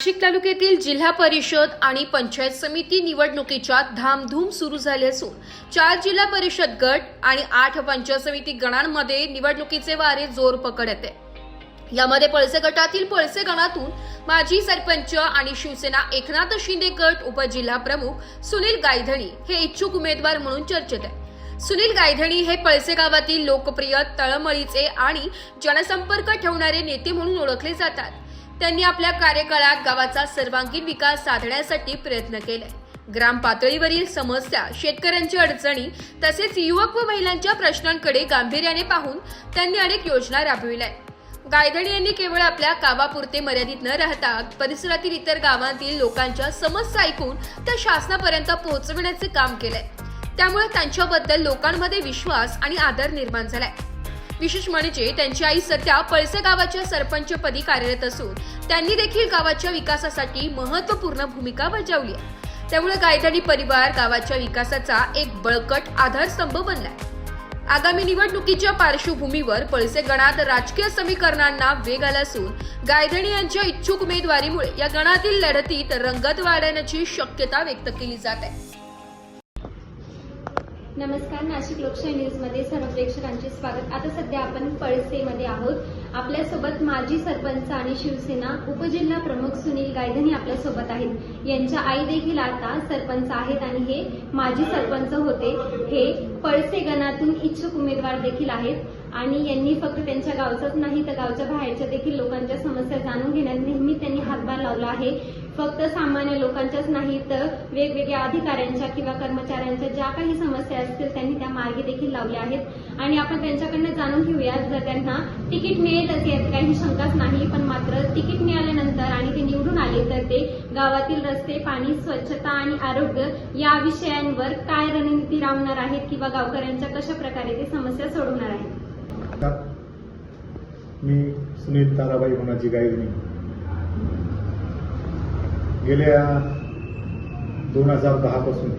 नाशिक तालुक्यातील जिल्हा परिषद आणि पंचायत समिती निवडणुकीच्या धामधूम सुरू झाली असून चार जिल्हा परिषद गट आणि आठ पंचायत समिती गणांमध्ये निवडणुकीचे वारे जोर पकडत आहे यामध्ये पळसे गटातील पळसे गणातून माजी सरपंच आणि शिवसेना एकनाथ शिंदे गट उपजिल्हा प्रमुख सुनील गायधणी हे इच्छुक उमेदवार म्हणून चर्चेत आहे सुनील गायधणी हे पळसे गावातील लोकप्रिय तळमळीचे आणि जनसंपर्क ठेवणारे नेते म्हणून ओळखले जातात. त्यांनी आपल्या कार्यकाळात गावाचा सर्वांगीण विकास साधण्यासाठी प्रयत्न केले. ग्राम पातळीवरील समस्या शेतकऱ्यांची अडचणी तसेच युवक व महिलांच्या प्रश्नांकडे गांभीर्याने पाहून त्यांनी अनेक योजना राबविल्या. गायधणी यांनी केवळ आपल्या गावापुरते मर्यादित न राहता परिसरातील इतर गावांतील लोकांच्या समस्या ऐकून त्या शासनापर्यंत पोहोचविण्याचे काम केलंय त्यामुळे त्यांच्याबद्दल लोकांमध्ये विश्वास आणि आदर निर्माण झालाय. विशेष म्हणजे त्यांची आई सध्या पळसे गावाच्या सरपंचपदी कार्यरत असून त्यांनी देखील गावाच्या विकासासाठी महत्त्वपूर्ण भूमिका बजावली आहे. त्यामुळे गायधनी परिवार गावाच्या विकासाचा एक बळकट आधारस्तंभ बनलाय. आगामी निवडणुकीच्या पार्श्वभूमीवर पळसे गणात राजकीय समीकरणांना वेग आला असून गायधणी यांच्या इच्छुक उमेदवारीमुळे या गणातील लढतीत रंगत वाढण्याची शक्यता व्यक्त केली जात आहे. नमस्कार नाशिक लोकशाही न्यूजमध्ये सर्व प्रेक्षकांचे स्वागत. आता सध्या आपण पळसेमध्ये आहोत. आपल्यासोबत माजी सरपंच आणि शिवसेना उपजिल्हा प्रमुख सुनील गायधनी आपल्यासोबत आहेत. यांच्या आई देखील आता सरपंच आहेत आणि हे माजी सरपंच होते. हे पळसे गणातून इच्छुक उमेदवार देखील आहेत. आणि यांनी फक्त त्यांच्या गावचाच नाही तर गावच्या बाहेरच्या देखील लोकांच्या समस्या जाणून घेण्यात नेहमी त्यांनी हातभार लावला आहे. फक्त सामान्य लोकांच्याच नाही तर वेगवेगळ्या अधिकाऱ्यांच्या किंवा कर्मचाऱ्यांच्या ज्या काही समस्या असतील त्यांनी त्या मार्गी देखील लावल्या आहेत. आणि आपण त्यांच्याकडनं जाणून घेऊया जर त्यांना तिकीट मिळेलच यात काही शंकाच नाही पण मात्र तिकीट मिळाल्यानंतर आणि ते निवडून आले तर ते गावातील रस्ते पाणी स्वच्छता आणि आरोग्य या विषयांवर काय रणनीती राबवणार आहेत किंवा गावकऱ्यांच्या कशा प्रकारे ते समस्या सोडवणार आहेत? मी सुनील ताराबाई होणाची गायधनी गेल्या दोन हजार दहा पासून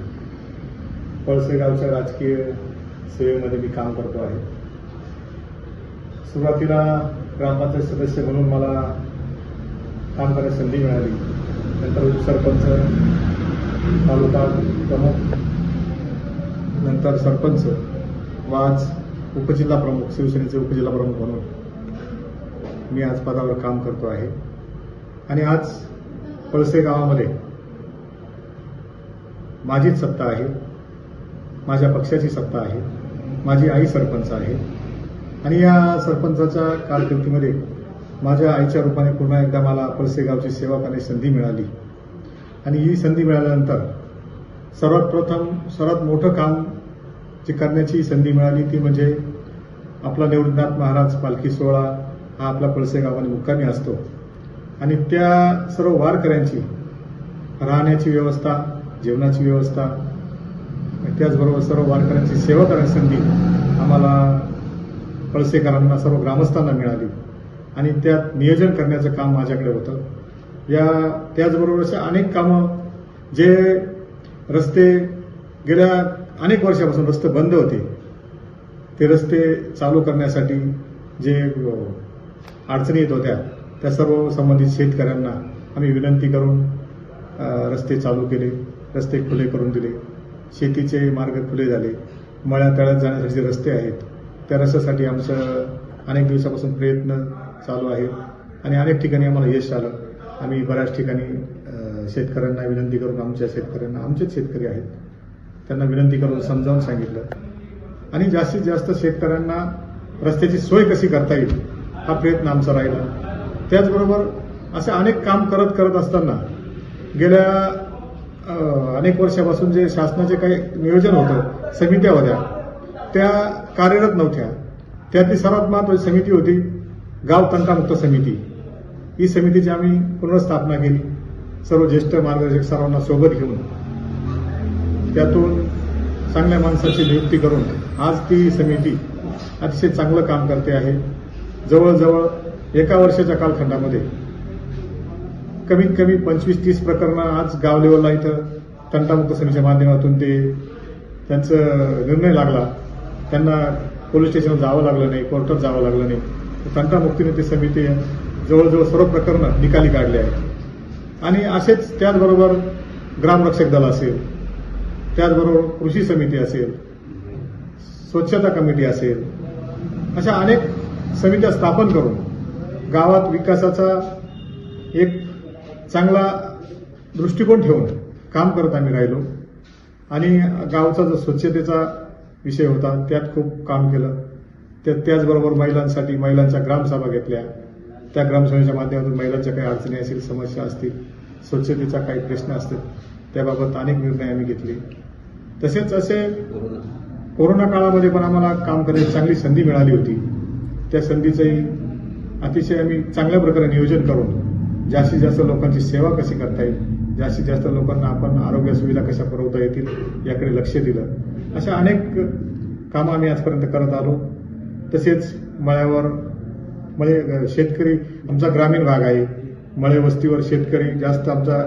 पळसेगावच्या राजकीय सेवेमध्ये मी काम करतो आहे. सुरुवातीला ग्रामपंचायत सदस्य म्हणून मला काम करण्याची संधी मिळाली. नंतर उपसरपंच तालुका प्रमुख नंतर सरपंच व आज उपजिल्हा प्रमुख शिवसेनेचे उपजिल्हा प्रमुख म्हणून मी आज पदावर काम करतो आहे. आणि आज पळसे गावामध्ये माझीच सत्ता आहे माझ्या पक्षाची सत्ता आहे माझी आई सरपंच आहे. आणि या सरपंचाच्या कारकिर्दीमध्ये माझ्या आईच्या रूपाने पुन्हा एकदा मला पळसे गावची सेवा करण्याची संधी मिळाली. आणि ही संधी मिळाल्यानंतर सर्वात प्रथम सर्वात मोठं काम जी करण्याची संधी मिळाली ती म्हणजे आपला निवृत्तनाथ महाराज पालखी सोहळा हा आपला पळसे गावाने मुक्कामी असतो. आणि त्या सर्व वारकऱ्यांची राहण्याची व्यवस्था जेवणाची व्यवस्था त्याचबरोबर सर्व वारकऱ्यांची सेवा करण्याची संधी आम्हाला पळसेकरांना सर्व ग्रामस्थांना मिळाली. आणि त्यात नियोजन करण्याचं काम माझ्याकडे होतं. या त्याचबरोबर अशा अनेक कामं जे रस्ते गेल्या अनेक वर्षापासून रस्ते बंद होते. ते रस्ते चालू करण्यासाठी जे अडचणी येत होत्या त्या सर्व संबंधित शेतकऱ्यांना आम्ही विनंती करून रस्ते चालू केले रस्ते खुले करून दिले. शेतीचे मार्ग खुले झाले. मळ्या तळ्यात जाण्यासाठी जे रस्ते आहेत त्या रस्त्यासाठी आमचं अनेक दिवसापासून प्रयत्न चालू आहेत. आणि अनेक ठिकाणी आम्हाला यश आलं. आम्ही बऱ्याच ठिकाणी शेतकऱ्यांना विनंती करून आमच्या शेतकऱ्यांना आमचेच शेतकरी आहेत. त्यांना विनंती करून समजावून सांगितलं. आणि जास्तीत जास्त शेतकऱ्यांना रस्त्याची सोय कशी करता येईल हा प्रयत्न आमचा राहिला. त्याचबरोबर असे अनेक काम करत करत असताना गेल्या अनेक वर्षापासून जे शासनाचे काही नियोजन होतं समित्या होत्या त्या कार्यरत नव्हत्या. त्यातली सर्वात महत्वाची समिती होती गाव तंटामुक्त समिती. ही समितीची आम्ही पुनर्स्थापना केली. सर्व ज्येष्ठ मार्गदर्शक सर्वांना सोबत घेऊन. त्यातून चांगल्या माणसाची नियुक्ती करून आज ती समिती अतिशय चांगलं काम करते आहे. जवळजवळ एका वर्षाच्या कालखंडामध्ये. कमीत कमी पंचवीस तीस प्रकरणं आज गाव लेवलला इथं तंटामुक्त समितीच्या माध्यमातून ते त्यांचं निर्णय लागला. त्यांना पोलीस स्टेशनवर जावं लागलं नाही कोर्टात जावं लागलं नाही. तंटामुक्तीने ती समिती जवळजवळ सर्व प्रकरणं निकाली काढली आहेत. आणि असेच त्याचबरोबर ग्रामरक्षक दल असेल त्याचबरोबर कृषी समिती असेल स्वच्छता कमिटी असेल अशा अनेक समित्या स्थापन करून गावात विकासाचा एक चांगला दृष्टिकोन ठेवून काम करत आम्ही राहिलो. आणि गावचा जो स्वच्छतेचा विषय होता. त्यात खूप काम केलं. त्या त्याचबरोबर महिलांसाठी महिलांच्या ग्रामसभा घेतल्या. त्या ग्रामसभेच्या माध्यमातून महिलांच्या काही अडचणी असतील समस्या असतील स्वच्छतेचा काही प्रश्न असतील त्याबाबत अनेक निर्णय आम्ही घेतले. तसेच असे कोरोना काळामध्ये पण आम्हाला काम करण्याची चांगली संधी मिळाली होती. त्या संधीचंही अतिशय आम्ही चांगल्या प्रकारे नियोजन करून जास्तीत जास्त लोकांची सेवा कशी करता येईल जास्तीत जास्त लोकांना आपण आरोग्य सुविधा कशा पुरवता येतील याकडे लक्ष दिलं. अशा अनेक कामं आम्ही आजपर्यंत करत आलो. तसेच मळ्यावर मळे शेतकरी आमचा ग्रामीण भाग आहे. मळे वस्तीवर शेतकरी जास्त आमचा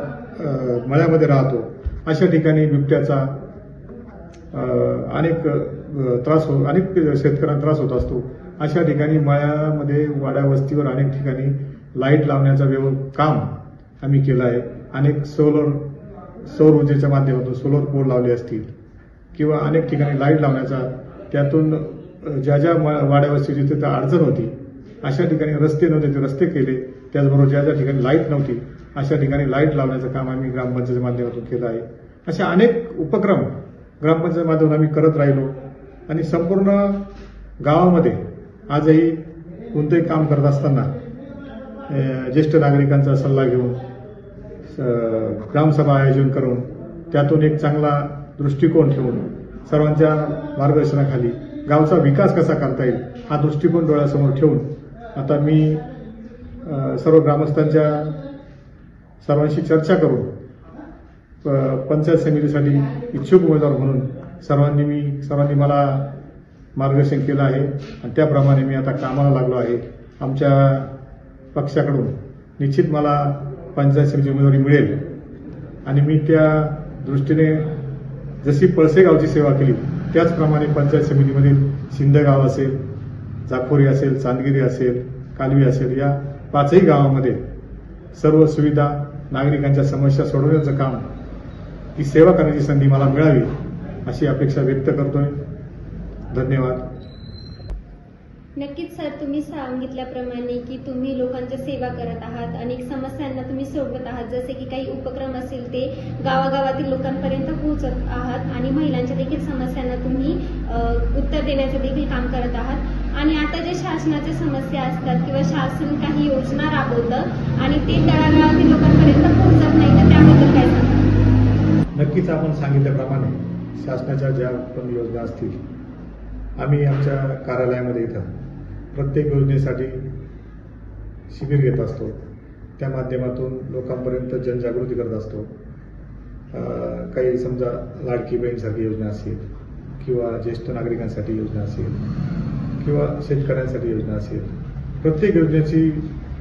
मळ्यामध्ये राहतो. अशा ठिकाणी बिबट्याचा अनेक त्रास हो अनेक शेतकऱ्यांना त्रास होत असतो. अशा ठिकाणी मळ्यामध्ये वाड्या वस्तीवर अनेक ठिकाणी लाइट लावण्याचा व्यव काम आम्ही केलं आहे. अनेक सोलर सौर ऊर्जेच्या माध्यमातून सोलर पोल लावले असतील. किंवा अनेक ठिकाणी लाइट लावण्याचा त्यातून ज्या ज्या मा- जिथे तिथं अडचण होती. अशा ठिकाणी रस्ते नव्हते ते रस्ते केले. त्याचबरोबर ज्या ज्या ठिकाणी लाइट नव्हती अशा ठिकाणी लाइट लावण्याचं काम आम्ही ग्रामपंचायतीच्या माध्यमातून केलं आहे. असे अनेक उपक्रम ग्रामपंचायत माध्यमातून आम्ही करत राहिलो. आणि संपूर्ण गावामध्ये आजही कोणतंही काम करत असताना ज्येष्ठ नागरिकांचा सल्ला घेऊन ग्रामसभा आयोजन करून त्यातून एक चांगला दृष्टिकोन ठेवून सर्वांच्या मार्गदर्शनाखाली गावचा विकास कसा करता येईल हा दृष्टिकोन डोळ्यासमोर ठेवून आता मी सर्व ग्रामस्थांच्या सर्वांशी चर्चा करून पंचायत समितीसाठी इच्छुक उमेदवार म्हणून सर्वांनी मी सर्वांनी मला मार्गदर्शन केलं आहे आणि त्याप्रमाणे मी आता कामाला लागलो आहे. आमच्या पक्षाकडून निश्चित मला पंचायत समिती उमेदवारी मिळेल आणि मी त्या दृष्टीने जशी पळसे गावची सेवा केली त्याचप्रमाणे पंचायत समितीमधील शिंदेगाव असेल जाखोरी असेल चांदगिरी असेल कालवी असेल या पाचही गावामध्ये सर्व सुविधा नागरिकांच्या समस्या सोडवण्याचं काम ही सेवा करण्याची संधी मला मिळावी अशी अपेक्षा व्यक्त करतोय. धन्यवाद. नक्कीच सर तुम्ही सांगितल्याप्रमाणे की तुम्ही लोकांच्या सेवा करत आहात अनेक समस्यांना तुम्ही सोडवत आहात. जसे की काही उपक्रम असेल ते गावागावातील लोकांपर्यंत पोहोचत आहात आणि महिलांच्या देखील समस्यांना तुम्ही उत्तर देण्याचं देखील काम करत आहात. आणि आता जे शासनाच्या समस्या असतात किंवा शासन काही योजना राबवतं आणि ते तळागाळातील लोकांपर्यंत पोहोचत नाही तर त्याबद्दल काय नक्कीच आपण सांगितल्याप्रमाणे शासनाच्या ज्या पण योजना असतील आम्ही आमच्या कार्यालयामध्ये इथं प्रत्येक योजनेसाठी शिबिर घेत असतो. त्या माध्यमातून लोकांपर्यंत जनजागृती करत असतो. काही समजा लाडकी बहीणसारखी योजना असेल किंवा ज्येष्ठ नागरिकांसाठी योजना असेल किंवा शेतकऱ्यांसाठी योजना असेल. प्रत्येक योजनेची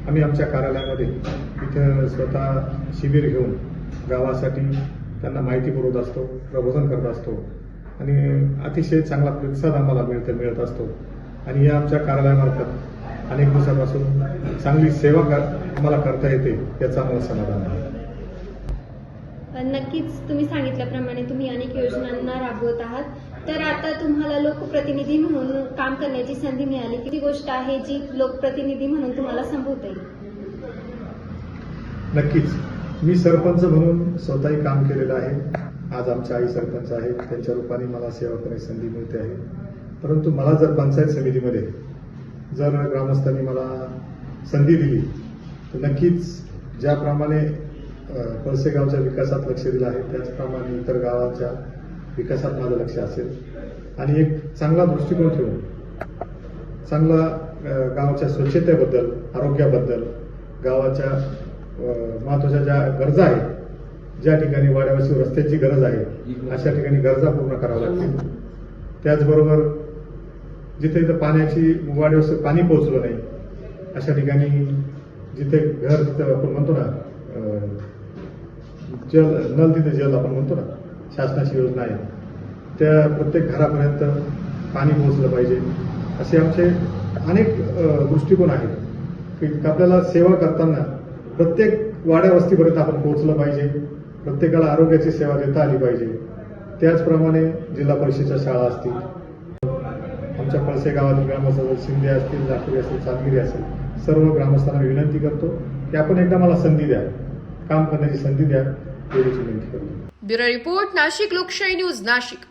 आम्ही आमच्या कार्यालयामध्ये इथं स्वतः शिबिर घेऊन गावासाठी त्यांना माहिती पुरवत असतो प्रबोधन करत असतो. आणि अतिशय चांगला प्रतिसाद आम्हाला मिळत मिळत असतो. आणि या आमच्या कार्यालयामार्फत अनेक दिवसापासून चांगली सेवा कर आम्हाला करता येते याचं आम्हाला समाधान आहे. नक्कीच तुम्ही सांगितल्याप्रमाणे तुम्ही अनेक योजनांना राबवत आहात. तर आता तुम्हाला लोकप्रतिनिधी म्हणून काम करण्याची संधी मिळाली. किती गोष्ट आहे जी लोकप्रतिनिधी म्हणून तुम्हाला संभवता? येईल नक्कीच. मी सरपंच म्हणून स्वतःही काम केलेलं आहे. आज आमच्या आई सरपंच आहेत. त्यांच्या रूपाने मला सेवा करण्याची संधी मिळते आहे. परंतु मला जर पंचायत समितीमध्ये जर ग्रामस्थांनी मला संधी दिली तर नक्कीच ज्याप्रमाणे पळसे गावच्या विकासात लक्ष दिलं आहे त्याचप्रमाणे इतर गावाच्या विकासात माझं लक्ष असेल. आणि एक चांगला दृष्टिकोन ठेवून चांगला गावाच्या स्वच्छतेबद्दल आरोग्याबद्दल गावाच्या महत्त्वाच्या ज्या गरजा आहेत ज्या ठिकाणी वाड्यावरची रस्त्याची गरज आहे अशा ठिकाणी गरजा पूर्ण कराव्या लागतील. त्याचबरोबर जिथे इथं पाण्याची वाड्यावर पाणी पोहोचलं नाही अशा ठिकाणी जिथे घर तिथं आपण म्हणतो ना जल नल तिथे जल आपण म्हणतो ना शासनाची योजना आहे. त्या प्रत्येक घरापर्यंत पाणी पोहोचलं पाहिजे. असे आमचे अनेक दृष्टिकोन आहेत की आपल्याला सेवा करताना प्रत्येक वाड्या वस्तीपर्यंत आपण पोहोचलं पाहिजे. प्रत्येकाला आरोग्याची सेवा देता आली पाहिजे. त्याचप्रमाणे जिल्हा परिषदेच्या शाळा असतील आमच्या पळसे गावातील ग्रामस्थ शिंदे असतील जाफरी असतील चांदगिरी असेल सर्व ग्रामस्थांना विनंती करतो की आपण एकदा मला संधी द्या. काम करण्याची संधी द्या. एवढीच विनंती करतो. ब्युरो रिपोर्ट नाशिक लोकशाही न्यूज नाशिक.